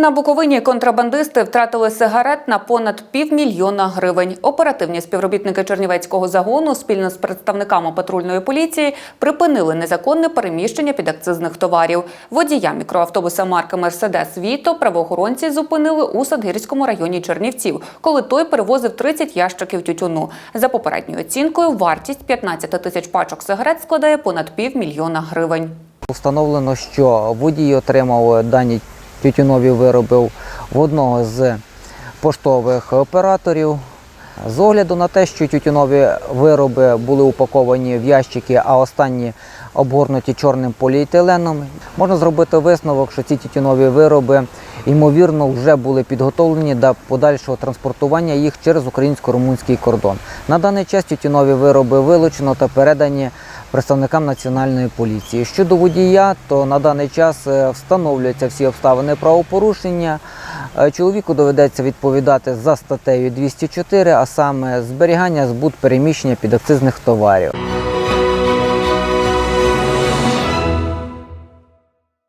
На Буковині контрабандисти втратили сигарет на понад півмільйона гривень. Оперативні співробітники Чернівецького загону спільно з представниками патрульної поліції припинили незаконне переміщення підакцизних товарів. Водія мікроавтобуса марки Мерседес Віто правоохоронці зупинили у Садгірському районі Чернівців, коли той перевозив 30 ящиків тютюну. За попередньою оцінкою, вартість 15 тисяч пачок сигарет складає понад півмільйона гривень. Встановлено, що водій отримав дані тютюнові вироби в одного з поштових операторів. З огляду на те, що тютюнові вироби були упаковані в ящики, а останні обгорнуті чорним поліетиленом, можна зробити висновок, що ці тютюнові вироби ймовірно вже були підготовлені до подальшого транспортування їх через українсько-румунський кордон. На даний час тютюнові вироби вилучено та передані представникам національної поліції. Щодо водія, то на даний час е, встановлюються всі обставини правопорушення. Е, Чоловіку доведеться відповідати за статтею 204, а саме зберігання збут переміщення підакцизних товарів.